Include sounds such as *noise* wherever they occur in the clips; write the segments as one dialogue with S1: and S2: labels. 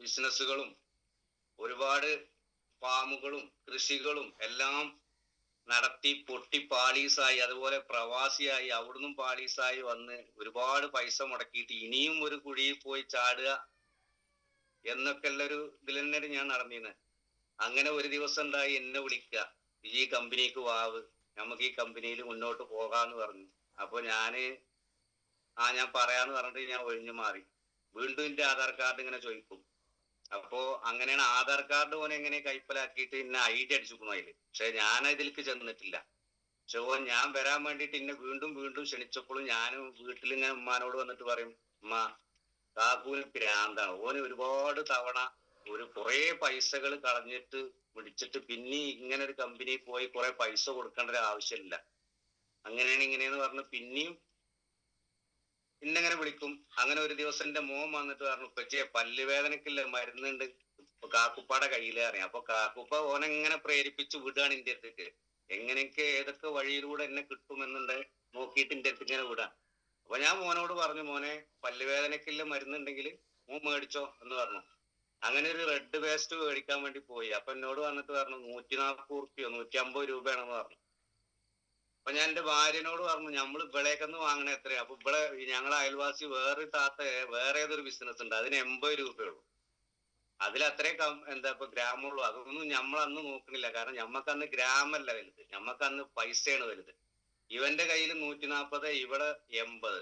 S1: ബിസിനസ്സുകളും ഒരുപാട് ഫാമുകളും കൃഷികളും എല്ലാം നടത്തി പൊട്ടി പാളീസായി അതുപോലെ പ്രവാസിയായി അവിടുന്നും പാളീസായി വന്ന് ഒരുപാട് പൈസ മുടക്കിയിട്ട് ഇനിയും ഒരു കുഴിയിൽ പോയി ചാടുക എന്നൊക്കെ ഉള്ള ഒരു ഇതിൽ തന്നെ ഞാൻ നടന്നിരുന്നത്. അങ്ങനെ ഒരു ദിവസം ഉണ്ടായി എന്നെ വിളിക്കുക ഈ കമ്പനിക്ക് വാവ് നമുക്ക് ഈ കമ്പനിയിൽ മുന്നോട്ട് പോകാന്ന് പറഞ്ഞു. അപ്പൊ ഞാൻ ആ ഞാൻ പറയാന്ന് പറഞ്ഞിട്ട് ഞാൻ ഒഴിഞ്ഞു മാറി. വീണ്ടും എന്റെ ആധാർ കാർഡ് ഇങ്ങനെ ചോദിക്കും. അപ്പോ അങ്ങനെയാണ് ആധാർ കാർഡ് ഓൻ എങ്ങനെ കൈപ്പലാക്കിയിട്ട് ഇന്നെ ഐ ഡി അടിച്ചിരിക്കുന്നു അതിൽ. പക്ഷെ ഞാൻ അതിലേക്ക് ചെന്നിട്ടില്ല. പക്ഷെ ഓൻ ഞാൻ വരാൻ വേണ്ടിയിട്ട് ഇന്നെ വീണ്ടും വീണ്ടും ക്ഷണിച്ചപ്പോഴും ഞാനും വീട്ടിൽ ഇങ്ങനെ ഉമ്മാനോട് വന്നിട്ട് പറയും ഉമ്മ കാക്കൂന് ഭ്രാന്താണ്. ഓന് ഒരുപാട് തവണ ഒരു കുറെ പൈസകൾ കളഞ്ഞിട്ട് വിളിച്ചിട്ട് പിന്നെ ഇങ്ങനെ ഒരു കമ്പനിയിൽ പോയി കുറെ പൈസ കൊടുക്കേണ്ട ഒരു ആവശ്യമില്ല. അങ്ങനെയാണ് ഇങ്ങനെയെന്ന് പറഞ്ഞ് പിന്നെയും ഇന്നെങ്ങനെ വിളിക്കും? അങ്ങനെ ഒരു ദിവസം എന്റെ മോൻ വന്നിട്ട് പറഞ്ഞു ഉപ്പച്ചിയെ പല്ലുവേദനക്കില്ല മരുന്നുണ്ട്. കാക്കുപ്പാടെ കയ്യിലേ. അറിയാം അപ്പൊ കാക്കുപ്പ ഓനെങ്ങനെ പ്രേരിപ്പിച്ച് വിടുകയാണ് എന്റെ അടുത്തേക്ക്? എങ്ങനെയൊക്കെ ഏതൊക്കെ വഴിയിലൂടെ എന്നെ കിട്ടുമെന്നുണ്ട് നോക്കിയിട്ട് എന്റെ അടുത്ത് ഇങ്ങനെ വിടാം. അപ്പൊ ഞാൻ മോനോട് പറഞ്ഞു മോനെ പല്ലുവേദനക്കില്ല മരുന്നുണ്ടെങ്കിൽ മോൻ മേടിച്ചോ എന്ന് പറഞ്ഞു. അങ്ങനെ ഒരു റെഡ് പേസ്റ്റ് മേടിക്കാൻ വേണ്ടി പോയി. അപ്പൊ എന്നോട് വന്നിട്ട് പറഞ്ഞു നൂറ്റി നാൽപ്പത് റുപ്യോ നൂറ്റി അമ്പത് രൂപയാണെന്ന് പറഞ്ഞു. അപ്പൊ ഞാൻ എന്റെ ഭാര്യനോട് പറഞ്ഞു നമ്മൾ ഇവിടേക്കൊന്ന് വാങ്ങണ എത്രയാ അപ്പൊ ഇവിടെ ഞങ്ങളെ അയൽവാസി വേറെ താത്ത വേറെ ഏതൊരു ബിസിനസ് ഉണ്ട്. അതിന് എൺപത് രൂപയുള്ളൂ. അതിൽ അത്രേ കം എന്താ ഇപ്പൊ ഗ്രാമുള്ളൂ അതൊന്നും നമ്മൾ അന്ന് നോക്കണില്ല. കാരണം ഞമ്മക്ക് അന്ന് ഗ്രാമല്ല വലുത്. ഞമ്മക്ക് അന്ന് പൈസയാണ് വലുത്. ഇവന്റെ കയ്യിൽ നൂറ്റി നാപ്പത് ഇവിടെ എൺപത്.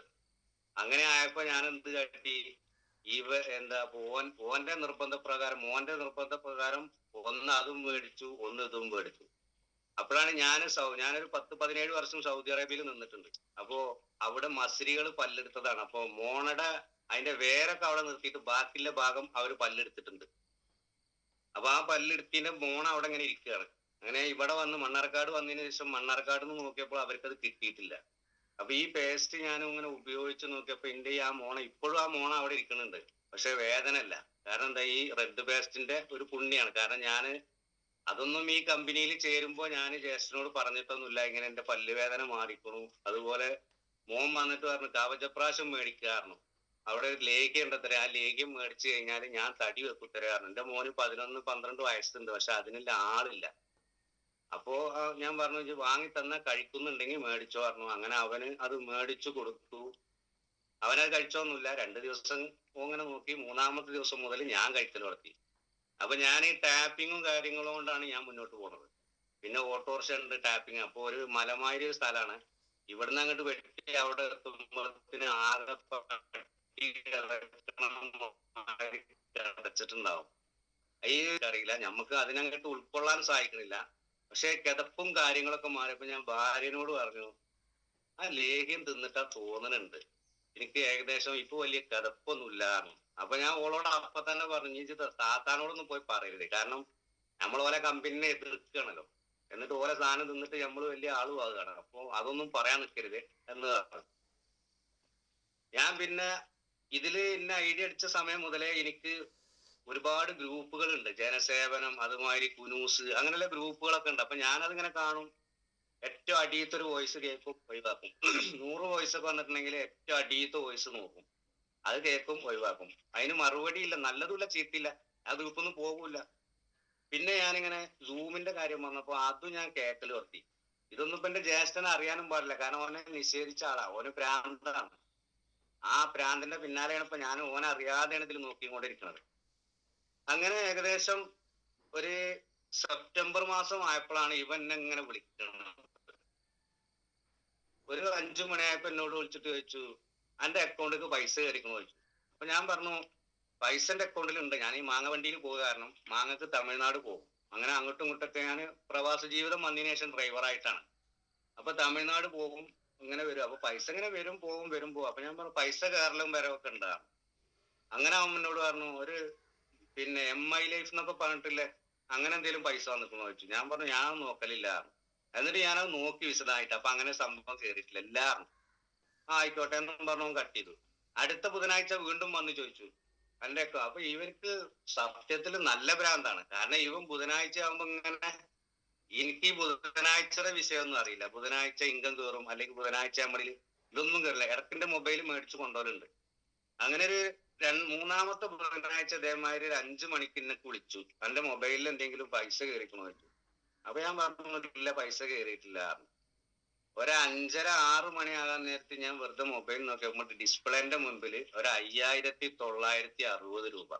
S1: അങ്ങനെ ആയപ്പോ ഞാൻ എന്ത് കാട്ടി? ഇവ എന്താ ഓൻ ഓന്റെ നിർബന്ധ പ്രകാരം മോന്റെ നിർബന്ധ പ്രകാരം ഒന്ന് അതും മേടിച്ചു ഒന്ന് ഇതും മേടിച്ചു. അപ്പോഴാണ് ഞാൻ ഞാനൊരു പത്ത് പതിനേഴ് വർഷം സൗദി അറേബ്യയിൽ നിന്നിട്ടുണ്ട്. അപ്പോ അവിടെ മസ്രികൾ പല്ലെടുത്തതാണ്. അപ്പോ മോണട അതിന്റെ വേരൊക്കെ അവിടെ നിർത്തിയിട്ട് ബാക്കിയുള്ള ഭാഗം അവർ പല്ലെടുത്തിട്ടുണ്ട്. അപ്പൊ ആ പല്ലെടുത്തിന്റെ മോണ അവിടെ ഇങ്ങനെ ഇരിക്കുകയാണ്. അങ്ങനെ ഇവിടെ വന്ന് മണ്ണാർക്കാട് വന്നതിന് ശേഷം മണ്ണാർക്കാട് നിന്ന് നോക്കിയപ്പോൾ അത് കിട്ടിയിട്ടില്ല. അപ്പൊ ഈ പേസ്റ്റ് ഞാൻ ഇങ്ങനെ ഉപയോഗിച്ച് നോക്കിയപ്പോ എന്റെ ഈ ആ മോണ ഇപ്പോഴും ആ മോണ അവിടെ ഇരിക്കുന്നുണ്ട്. പക്ഷെ വേദന അല്ല കാരണം എന്താ ഈ റെഡ് പേസ്റ്റിന്റെ ഒരു പുണ്യാണ്. കാരണം ഞാൻ അതൊന്നും ഈ കമ്പനിയിൽ ചേരുമ്പോൾ ഞാൻ ജ്യേഷ്ഠനോട് പറഞ്ഞിട്ടൊന്നുമില്ല. ഇങ്ങനെ എന്റെ പല്ലുവേദന മാറിക്കണു. അതുപോലെ മോൻ വന്നിട്ട് പറഞ്ഞു കവചപ്രാശം മേടിക്കാറുന്നു അവിടെ ഒരു ലേഖ്യം ഉണ്ടത്ര ആ ലേഖ്യം മേടിച്ചു കഴിഞ്ഞാൽ ഞാൻ തടി വെക്കുത്തരാറുണ്ട് എന്റെ മോന് പതിനൊന്ന് പന്ത്രണ്ട് വയസ്സുണ്ട്. പക്ഷെ അതിനുള്ള ആളില്ല. അപ്പോ ഞാൻ പറഞ്ഞു വാങ്ങി തന്ന കഴിക്കുന്നുണ്ടെങ്കിൽ മേടിച്ചോ പറഞ്ഞു. അങ്ങനെ അവന് അത് മേടിച്ചു കൊടുത്തു. അവനത് കഴിച്ചോന്നുമില്ല. രണ്ട് ദിവസം അങ്ങനെ നോക്കി. മൂന്നാമത്തെ ദിവസം മുതൽ ഞാൻ കഴിക്കൽ തുടങ്ങി. അപ്പൊ ഞാൻ ഈ ടാപ്പിങ്ങും കാര്യങ്ങളും കൊണ്ടാണ് ഞാൻ മുന്നോട്ട് പോണത്. പിന്നെ ഓട്ടോറിക്ഷ ഉണ്ട് ടാപ്പിംഗ് അപ്പൊ ഒരു മലമാരി ഒരു സ്ഥലമാണ് ഇവിടുന്ന് അങ്ങോട്ട് വെട്ടി അവിടെ എത്തുമ്പോഴത്തിന് ആകെ കിടച്ചിട്ടുണ്ടാവും ഈ അറിയില്ല നമുക്ക് അതിനങ്ങോട്ട് ഉൾക്കൊള്ളാൻ സാധിക്കണില്ല. പക്ഷെ കിതപ്പും കാര്യങ്ങളൊക്കെ മാറിയപ്പോ ഞാൻ ഭാര്യനോട് പറഞ്ഞു ആ ലേഹ്യം തിന്നിട്ടാ തോന്നണുണ്ട്. എനിക്ക് ഏകദേശം ഇപ്പൊ വലിയ കിതപ്പൊന്നും ഇല്ലായിരുന്നു അപ്പൊ ഞാൻ ഓളോട് അപ്പൊ തന്നെ പറഞ്ഞു "ഇജ്ജ് ത- താത്താനോടൊന്നും പോയി പറയരുത്. കാരണം നമ്മൾ ഓലെ കമ്പനിനെ എതിർക്കണല്ലോ എന്നിട്ട് ഓലെ സാധനം തിന്നിട്ട് നമ്മൾ വലിയ ആളും ആകുകയാണ് അപ്പൊ അതൊന്നും പറയാൻ നിൽക്കരുത് എന്ന് പറഞ്ഞു. ഞാൻ പിന്നെ ഇതിൽ എന്നെ ഐഡിയ അടിച്ച സമയം മുതലേ എനിക്ക് ഒരുപാട് ഗ്രൂപ്പുകൾ ഉണ്ട്. ജനസേവനം അതുമാതിരി കുനൂസ് അങ്ങനെയുള്ള ഗ്രൂപ്പുകളൊക്കെ ഉണ്ട്. അപ്പൊ ഞാനതിങ്ങനെ കാണും. ഏറ്റവും അടിയത്തെ ഒരു വോയിസ് കേൾക്കും ഒഴിവാക്കും. നൂറ് വോയിസ് ഒക്കെ വന്നിട്ടുണ്ടെങ്കിൽ ഏറ്റവും അടിയത്തെ വോയിസ് നോക്കും. അത് കേൾക്കും ഒഴിവാക്കും. അതിന് മറുപടി ഇല്ല നല്ലതുമില്ല ചീത്തില്ല ആ ഗ്രൂപ്പൊന്നും പോകൂല പിന്നെ ഞാനിങ്ങനെ സൂമിന്റെ കാര്യം വന്നപ്പോ അതും ഞാൻ കേക്കൽ നിർത്തി. ഇതൊന്നും ഇപ്പൊ എന്റെ ജ്യേഷ്ഠനെ അറിയാനും പാടില്ല. കാരണം ഓനെ നിഷേധിച്ച ആളാ. ഓന് പ്രാന്താണ്. ആ പ്രാന്തിന്റെ പിന്നാലെയാണ് ഇപ്പൊ ഞാൻ ഓനെ അറിയാതെയാണ് ഇതിൽ നോക്കിക്കൊണ്ടിരിക്കുന്നത് അങ്ങനെ ഏകദേശം ഒരു സെപ്റ്റംബർ മാസം ആയപ്പോഴാണ് ഇവൻ എന്നെ ഇങ്ങനെ വിളിക്കുന്നത് ഒരു അഞ്ചു മണിയായപ്പോ എന്നോട് വിളിച്ചിട്ട് ചോദിച്ചു എന്റെ അക്കൗണ്ടിക്ക് പൈസ കയറിക്കണോ ചോദിച്ചു. അപ്പൊ ഞാൻ പറഞ്ഞു പൈസ എന്റെ അക്കൗണ്ടിൽ ഉണ്ട് ഞാൻ ഈ മാങ്ങ വണ്ടിയിൽ പോകുക കാരണം മാങ്ങക്ക് തമിഴ്നാട് പോകും. അങ്ങനെ അങ്ങോട്ടും ഇങ്ങോട്ടൊക്കെ ഞാൻ പ്രവാസ ജീവിതം വന്നതിന് ശേഷം ഡ്രൈവറായിട്ടാണ് അപ്പൊ തമിഴ്നാട് പോകും ഇങ്ങനെ വരും. അപ്പൊ പൈസ ഇങ്ങനെ വരും പോകും വരും പോകും. അപ്പൊ ഞാൻ പറഞ്ഞു പൈസ കയറലും വരവൊക്കെ ഉണ്ടാകും അങ്ങനെ അവൻ എന്നോട് പറഞ്ഞു ഒരു പിന്നെ എം ഐ ലൈഫ് എന്നൊക്കെ പറഞ്ഞിട്ടില്ലേ അങ്ങനെ എന്തെങ്കിലും പൈസ വന്നിട്ടുണ്ടോ ചോദിച്ചു. ഞാൻ പറഞ്ഞു ഞാൻ നോക്കലില്ല. എന്നിട്ട് ഞാനത് നോക്കി വിശദമായിട്ട്. അപ്പൊ അങ്ങനെ സംഭവം കയറിയിട്ടില്ല എല്ലാവരും ആയിക്കോട്ടെ എന്നും പറഞ്ഞു കട്ട് ചെയ്തു. അടുത്ത ബുധനാഴ്ച വീണ്ടും വന്ന് ചോദിച്ചു. അല്ലേ അപ്പൊ ഇവർക്ക് സത്യത്തിൽ നല്ല ഭ്രാന്താണ്. കാരണം ഇവൻ ബുധനാഴ്ച ആകുമ്പോ ഇങ്ങനെ എനിക്ക് ബുധനാഴ്ചയുടെ വിഷയമൊന്നും അറിയില്ല. ബുധനാഴ്ച ഇൻകം കയറും അല്ലെങ്കിൽ ബുധനാഴ്ച നമ്മളിൽ ഇതൊന്നും കയറില്ല. ഇടക്കിന്റെ മൊബൈൽ മേടിച്ചു കൊണ്ടുപോലുണ്ട് അങ്ങനെ ഒരു മൂന്നാമത്തെ ബുധനാഴ്ച ഇതേമാതിരി ഒരു അഞ്ചു മണിക്ക് എന്നെ വിളിച്ചു തന്റെ മൊബൈലിൽ എന്തെങ്കിലും പൈസ കയറിക്കണോ അപ്പൊ ഞാൻ പറഞ്ഞു ഇല്ല പൈസ കയറിയിട്ടില്ല. ഒരു അഞ്ചര ആറ് മണിയാകാൻ നേരത്തെ ഞാൻ വെറുതെ മൊബൈൽ നോക്കിയപ്പോൾ ഡിസ്പ്ലേന്റെ മുൻപിൽ ഒരു അയ്യായിരത്തി തൊള്ളായിരത്തി അറുപത് രൂപ.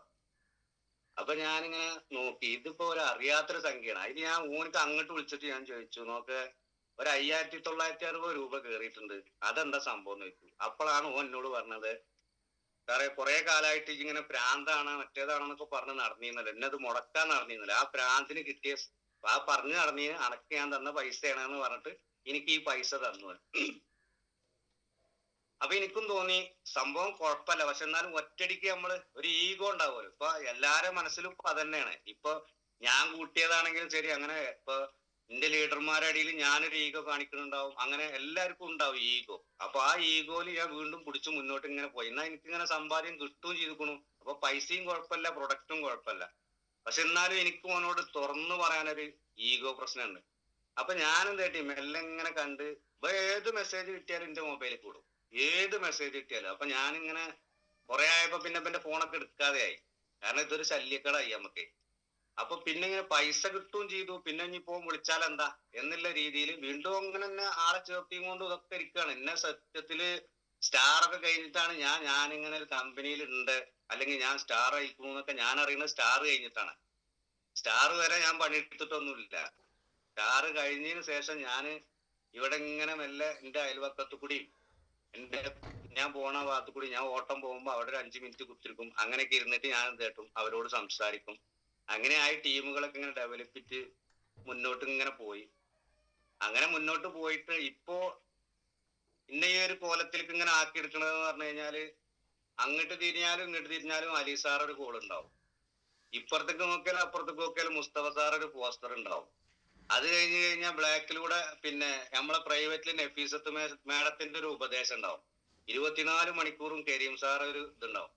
S1: അപ്പൊ ഞാനിങ്ങനെ നോക്കി. ഇതിപ്പോ ഒരു അറിയാത്തൊരു സംഖ്യയാണ്. അതിന് ഞാൻ ഊണിക്ക് അങ്ങോട്ട് വിളിച്ചിട്ട് ഞാൻ ചോദിച്ചു നോക്ക് ഒരു അയ്യായിരത്തി തൊള്ളായിരത്തി അറുപത് രൂപ കയറിയിട്ടുണ്ട് അതെന്താ സംഭവം എന്ന് ചോദിച്ചു. അപ്പോഴാണ് ഓൻ എന്നോട് പറഞ്ഞത് സാറേ കുറെ കാലമായിട്ട് ഇങ്ങനെ പ്രാന്താണ് മറ്റേതാണെന്നൊക്കെ പറഞ്ഞ് നടന്നിരുന്നല്ലോ. എന്നെ അത് മുടക്കാൻ നടന്നിരുന്നില്ല. ആ പ്രാന്തിന് കിട്ടിയ ആ പറഞ്ഞു നടന്നീന് അനക്ക് ഞാൻ തന്ന പൈസയാണെന്ന് പറഞ്ഞിട്ട് എനിക്ക് ഈ പൈസ തന്നു. അപ്പൊ എനിക്കും തോന്നി സംഭവം കുഴപ്പമില്ല. പക്ഷെ എന്നാലും ഒറ്റടിക്ക് നമ്മൾ ഒരു ഈഗോ ഉണ്ടാവുമല്ലോ. ഇപ്പൊ എല്ലാരെ മനസ്സിലും ഇപ്പൊ അതന്നെയാണ്. ഇപ്പൊ ഞാൻ കൂട്ടിയതാണെങ്കിലും ശരി അങ്ങനെ ഇപ്പൊ എന്റെ ലീഡർമാരുടെ അടിയിൽ ഞാനൊരു ഈഗോ കാണിക്കുന്നുണ്ടാവും. അങ്ങനെ എല്ലാവർക്കും ഉണ്ടാവും ഈഗോ. അപ്പൊ ആ ഈഗോയിൽ ഞാൻ വീണ്ടും പിടിച്ചു മുന്നോട്ട് ഇങ്ങനെ പോയി. എന്നാ എനിക്ക് ഇങ്ങനെ സമ്പാദ്യം കിട്ടുകയും ചെയ്തിക്കണു അപ്പൊ പൈസയും കുഴപ്പമില്ല പ്രൊഡക്റ്റും കുഴപ്പമില്ല. പക്ഷെ എന്നാലും എനിക്ക് അവനോട് തുറന്നു പറയാനൊരു ഈഗോ പ്രശ്നമുണ്ട്. അപ്പൊ ഞാനും എന്തായിട്ട് മെല്ലെ ഇങ്ങനെ കണ്ട് ഏത് മെസ്സേജ് കിട്ടിയാലും എന്റെ മൊബൈലിൽ കൂടും. ഏത് മെസ്സേജ് കിട്ടിയാലും. അപ്പൊ ഞാനിങ്ങനെ കുറെ ആയപ്പോ പിന്നെ എന്റെ ഫോണൊക്കെ എടുക്കാതെയായി കാരണം ഇതൊരു ശല്യക്കടായി നമുക്ക് അപ്പൊ പിന്നെ ഇങ്ങനെ പൈസ കിട്ടുകയും ചെയ്തു. പിന്നെ ഇനിയിപ്പോ വിളിച്ചാൽ എന്താ? എന്നുള്ള രീതിയിൽ വീണ്ടും അങ്ങനെ തന്നെ ആളെ ചേർത്തിയും കൊണ്ട് ഇതൊക്കെ ഇരിക്കുകയാണ്. എന്നെ സത്യത്തിൽ സ്റ്റാർ ഒക്കെ കഴിഞ്ഞിട്ടാണ് ഞാൻ ഞാൻ ഇങ്ങനെ ഒരു കമ്പനിയിൽ ഉണ്ട്. അല്ലെങ്കിൽ ഞാൻ സ്റ്റാർ അയക്കുന്നു എന്നൊക്കെ ഞാൻ അറിയുന്നത് സ്റ്റാർ കഴിഞ്ഞിട്ടാണ്. സ്റ്റാർ വരെ ഞാൻ പണിയെടുത്തിട്ടൊന്നുമില്ല. സ്റ്റാർ കഴിഞ്ഞതിന് ശേഷം ഞാൻ ഇവിടെ ഇങ്ങനെ മെല്ലെ എന്റെ അയൽവക്കത്തു കൂടി എന്റെ ഞാൻ പോണ ഭാഗത്തു കൂടി ഞാൻ ഓട്ടം പോകുമ്പോ അവിടെ ഒരു അഞ്ചു മിനിറ്റ് കുത്തിരിക്കും. അങ്ങനെയൊക്കെ ഇരുന്നിട്ട് ഞാൻ എന്ത് കേട്ടും അവരോട് സംസാരിക്കും. അങ്ങനെ ആയി ടീമുകളൊക്കെ ഇങ്ങനെ ഡെവലപ്പ് ചെയ്ത് മുന്നോട്ട് ഇങ്ങനെ പോയി. അങ്ങനെ മുന്നോട്ട് പോയിട്ട് ഇപ്പോ ഇന്ന ഈ ഒരു കോലത്തിലേക്ക് ഇങ്ങനെ ആക്കി എടുക്കണതെന്ന് പറഞ്ഞു കഴിഞ്ഞാൽ അങ്ങോട്ട് തിരിഞ്ഞാലും ഇങ്ങോട്ട് തിരിഞ്ഞാലും അലി സാർ ഒരു കോൾ ഉണ്ടാവും. ഇപ്പുറത്തേക്ക് നോക്കിയാലും അപ്പുറത്തേക്ക് നോക്കിയാലും മുസ്തഫ സാർ ഒരു പോസ്റ്റർ ഉണ്ടാവും. അത് കഴിഞ്ഞ് കഴിഞ്ഞാൽ ബ്ലാക്കിലൂടെ പിന്നെ നമ്മളെ പ്രൈവറ്റിൽ നഫീസത്ത് മേഡത്തിന്റെ ഒരു ഉപദേശം ഉണ്ടാവും. ഇരുപത്തിനാല് മണിക്കൂറും കരീം സാർ ഒരു ഇതുണ്ടാവും.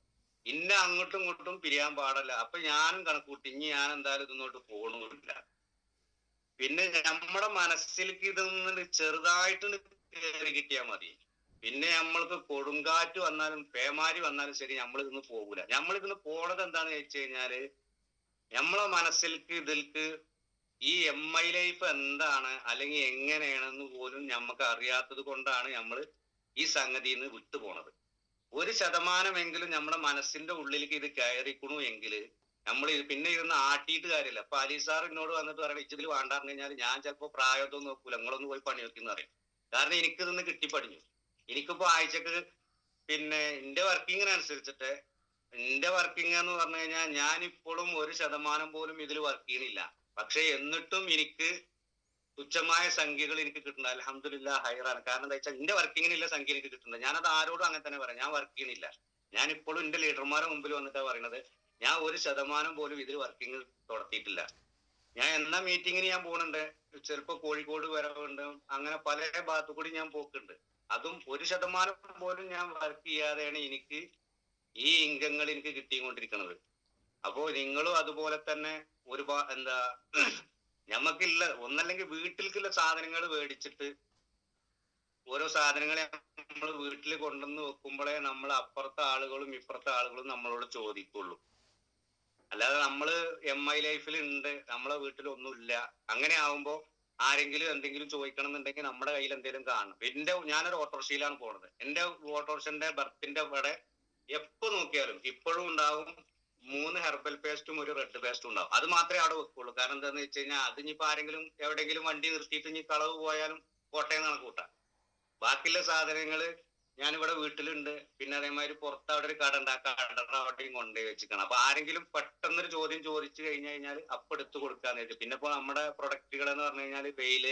S1: ഇന്ന അങ്ങോട്ടും ഇങ്ങോട്ടും പിരിയാൻ പാടല്ല. അപ്പൊ ഞാനും കണക്കൂട്ടി ഇനി ഞാൻ എന്തായാലും ഇതൊന്നോട്ട് പോകണമില്ല പിന്നെ നമ്മുടെ മനസ്സിലേക്ക് ഇതൊന്നും ചെറുതായിട്ട് കയറി കിട്ടിയാൽ മതി. പിന്നെ നമ്മൾക്ക് കൊടുങ്കാറ്റ് വന്നാലും പേമാരി വന്നാലും ശരി നമ്മൾ ഇതിന്ന് പോകൂല. നമ്മൾ ഇതിന്ന് പോണത് എന്താന്ന് വെച്ച് കഴിഞ്ഞാൽ നമ്മളെ മനസ്സിലേക്ക് ഇതിൽക്ക് ഈ എം ഐ ലൈഫ് എന്താണ്? അല്ലെങ്കിൽ എങ്ങനെയാണെന്ന് പോലും നമുക്ക് അറിയാത്തത് കൊണ്ടാണ് നമ്മൾ ഈ സംഗതിയിൽ നിന്ന് വിട്ടുപോണത് ഒരു ശതമാനമെങ്കിലും നമ്മുടെ മനസ്സിന്റെ ഉള്ളിലേക്ക് ഇത് കയറിക്കണു എങ്കിൽ നമ്മൾ പിന്നെ ഇരുന്ന് ആട്ടിയിട്ട് കാര്യമില്ല അപ്പൊ അലി സാർ എന്നോട് വന്നിട്ട് പറയണം ഇച്ചതിൽ വേണ്ടാന്ന് കഴിഞ്ഞാൽ ഞാൻ ചിലപ്പോൾ പ്രായമൊന്നും നോക്കൂല. നിങ്ങളൊന്ന് പോയി പണി വെക്കുന്ന പറയും. കാരണം എനിക്ക് ഇതൊന്ന് കിട്ടിപ്പടിഞ്ഞു. എനിക്കിപ്പോ ആഴ്ചക്ക് പിന്നെ എന്റെ വർക്കിങ്ങിനനുസരിച്ചിട്ട് എന്റെ വർക്കിംഗ് എന്ന് പറഞ്ഞു കഴിഞ്ഞാൽ ഞാൻ ഇപ്പോഴും ഒരു ശതമാനം പോലും ഇതിൽ വർക്ക് ചെയ്യണില്ല പക്ഷെ എന്നിട്ടും എനിക്ക് തുച്ഛമായ സംഖ്യകൾ എനിക്ക് കിട്ടുന്നത് അലഹമില്ല ഹയറാണ് കാരണം എന്താ വെച്ചാൽ എന്റെ വർക്കിങ്ങിനുള്ള സംഖ്യ എനിക്ക് കിട്ടുന്നുണ്ട് ഞാനത് ആരോടും അങ്ങനെ തന്നെ പറയാം. ഞാൻ വർക്ക് ഞാൻ ഇപ്പോഴും എന്റെ ലീഡർമാരെ മുമ്പിൽ വന്നിട്ടാ പറയുന്നത് ഞാൻ ഒരു ശതമാനം പോലും ഇതിൽ വർക്കിംഗ് തുടത്തിയിട്ടില്ല. ഞാൻ എന്നാ മീറ്റിങ്ങിന് ഞാൻ പോകുന്നുണ്ട് ചിലപ്പോ കോഴിക്കോട് വരവുണ്ട്. അങ്ങനെ പല ഭാഗത്തു കൂടി ഞാൻ പോക്കുണ്ട്. അതും ഒരു ശതമാനം പോലും ഞാൻ വർക്ക് ചെയ്യാതെയാണ് എനിക്ക് ഈ ഇംഗങ്ങൾ എനിക്ക് കിട്ടിക്കൊണ്ടിരിക്കുന്നത് അപ്പോ നിങ്ങളും അതുപോലെ തന്നെ ഒരുപാട് എന്താ ഞമ്മക്കില്ല ഒന്നല്ലെങ്കിൽ വീട്ടിലേക്കുള്ള സാധനങ്ങൾ മേടിച്ചിട്ട് ഓരോ സാധനങ്ങളെ നമ്മൾ വീട്ടിൽ കൊണ്ടുവന്ന് വെക്കുമ്പോഴേ നമ്മൾ അപ്പുറത്തെ ആളുകളും ഇപ്പുറത്തെ ആളുകളും നമ്മളോട് ചോദിക്കുള്ളൂ. അല്ലാതെ നമ്മൾ എം ഐ ലൈഫിൽ ഉണ്ട് നമ്മളെ വീട്ടിൽ ഒന്നുമില്ല അങ്ങനെ ആവുമ്പോ ആരെങ്കിലും എന്തെങ്കിലും ചോദിക്കണം എന്നുണ്ടെങ്കിൽ നമ്മുടെ കയ്യിൽ എന്തെങ്കിലും കാണണം. എന്റെ ഞാനൊരു ഓട്ടോറിക്ഷയിലാണ് പോണത്. എന്റെ ഓട്ടോറിക്ഷന്റെ ബർത്തിന്റെ അവിടെ എപ്പോ നോക്കിയാലും ഇപ്പോഴും ഉണ്ടാവും മൂന്ന് ഹെർബൽ പേസ്റ്റും ഒരു റെഡ് പേസ്റ്റും ഉണ്ടാവും. അത് മാത്രമേ അവിടെ വെക്കുള്ളൂ. കാരണം എന്താന്ന് വെച്ച് കഴിഞ്ഞാൽ അത് ഇനിയിപ്പോ ആരെങ്കിലും എവിടെയെങ്കിലും വണ്ടി നിർത്തിയിട്ട് ഇനി കളവ് പോയാലും കോട്ടയം കണക്കൂട്ടാം ബാക്കിയുള്ള സാധനങ്ങൾ ഞാനിവിടെ വീട്ടിലുണ്ട്. പിന്നെ അതേമാതിരി പുറത്ത് അവിടെ ഒരു കട ഉണ്ട്. ആ കട അവിടെയും കൊണ്ടുപോയി വെച്ചിക്കണം അപ്പൊ ആരെങ്കിലും പെട്ടെന്നൊരു ചോദ്യം ചോദിച്ചു കഴിഞ്ഞു കഴിഞ്ഞാൽ അപ്പൊ എടുത്തു കൊടുക്കാന്ന് വെച്ചു പിന്നെ ഇപ്പൊ നമ്മുടെ പ്രൊഡക്റ്റുകൾ എന്ന് പറഞ്ഞു കഴിഞ്ഞാൽ വെയിൽ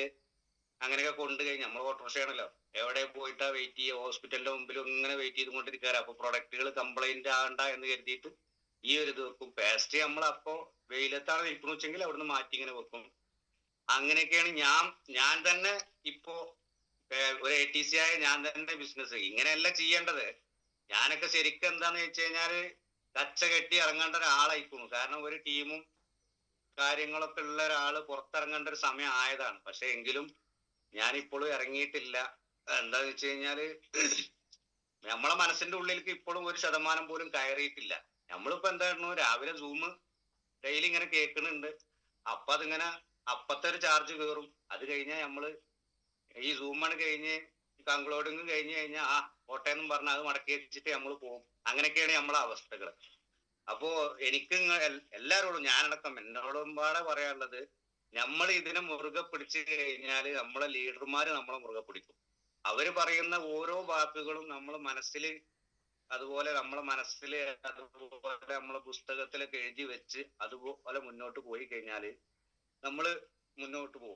S1: അങ്ങനെയൊക്കെ കൊണ്ടു കഴിഞ്ഞാൽ നമ്മൾ ഓട്ടോറിക്ഷയാണല്ലോ. എവിടെ പോയിട്ടാ വെയിറ്റ് ചെയ്യുക? ഹോസ്പിറ്റലിന്റെ മുമ്പിൽ ഇങ്ങനെ വെയിറ്റ് ചെയ്തുകൊണ്ടിരിക്കാറ്. അപ്പൊ പ്രൊഡക്റ്റുകൾ കംപ്ലൈന്റ് ആകണ്ട എന്ന് കരുതിയിട്ട് ഈ ഒരു ഇത് വെക്കും. പേസ്റ്റ് നമ്മൾ അപ്പോ വെയിലത്താണ് നിൽക്കുന്നു വെച്ചെങ്കിൽ അവിടുന്ന് മാറ്റി ഇങ്ങനെ വെക്കും. അങ്ങനെയൊക്കെയാണ് ഞാൻ ഞാൻ തന്നെ ഇപ്പോ ഒരു എ ടി സി ആയ ഞാൻ തന്നെ ബിസിനസ് ഇങ്ങനെയല്ല ചെയ്യേണ്ടത്. ഞാനൊക്കെ ശരിക്കും എന്താന്ന് വെച്ച് കഴിഞ്ഞാൽ കച്ച കെട്ടി ഇറങ്ങേണ്ട ഒരാളായിക്കുന്നു കാരണം ഒരു ടീമും കാര്യങ്ങളൊക്കെ ഉള്ള ഒരാൾ പുറത്തിറങ്ങേണ്ട ഒരു സമയം ആയതാണ്. പക്ഷെ എങ്കിലും ഞാൻ ഇപ്പോഴും ഇറങ്ങിയിട്ടില്ല. എന്താന്ന് വെച്ച് കഴിഞ്ഞാൽ *clears throat* നമ്മളെ മനസ്സിന്റെ ഉള്ളിലേക്ക് ഇപ്പോഴും ഒരു ശതമാനം പോലും കയറിയിട്ടില്ല. നമ്മളിപ്പോ എന്തായിരുന്നു? രാവിലെ സൂം ഡെയിലി ഇങ്ങനെ കേൾക്കുന്നുണ്ട്. അപ്പൊ അതിങ്ങനെ അപ്പത്തെ ഒരു ചാർജ് കയറും അത് കഴിഞ്ഞാൽ നമ്മൾ ഈ സൂമാണ് കഴിഞ്ഞ് കൺക്ലോഡിങ്ങും കഴിഞ്ഞ് കഴിഞ്ഞാൽ ആ കോട്ടയെന്നും പറഞ്ഞാൽ അത് മടക്കി വെച്ചിട്ട് നമ്മൾ പോകും അങ്ങനെയൊക്കെയാണ് നമ്മളെ അവസ്ഥകൾ അപ്പോ എനിക്ക് എല്ലാരോടും ഞാനടക്കം എന്നോടും പാടെ പറയാനുള്ളത് നമ്മൾ ഇതിനെ മുറുകെ പിടിച്ചു കഴിഞ്ഞാൽ നമ്മളെ ലീഡർമാര് നമ്മളെ മുറുകെ പിടിക്കും. അവർ പറയുന്ന ഓരോ വാക്കുകളും നമ്മൾ മനസ്സിൽ അതുപോലെ നമ്മളെ മനസ്സിൽ അതുപോലെ നമ്മളെ പുസ്തകത്തിലൊക്കെ എഴുതി വെച്ച് അതുപോലെ മുന്നോട്ട് പോയി കഴിഞ്ഞാൽ നമ്മൾ മുന്നോട്ട് പോകും.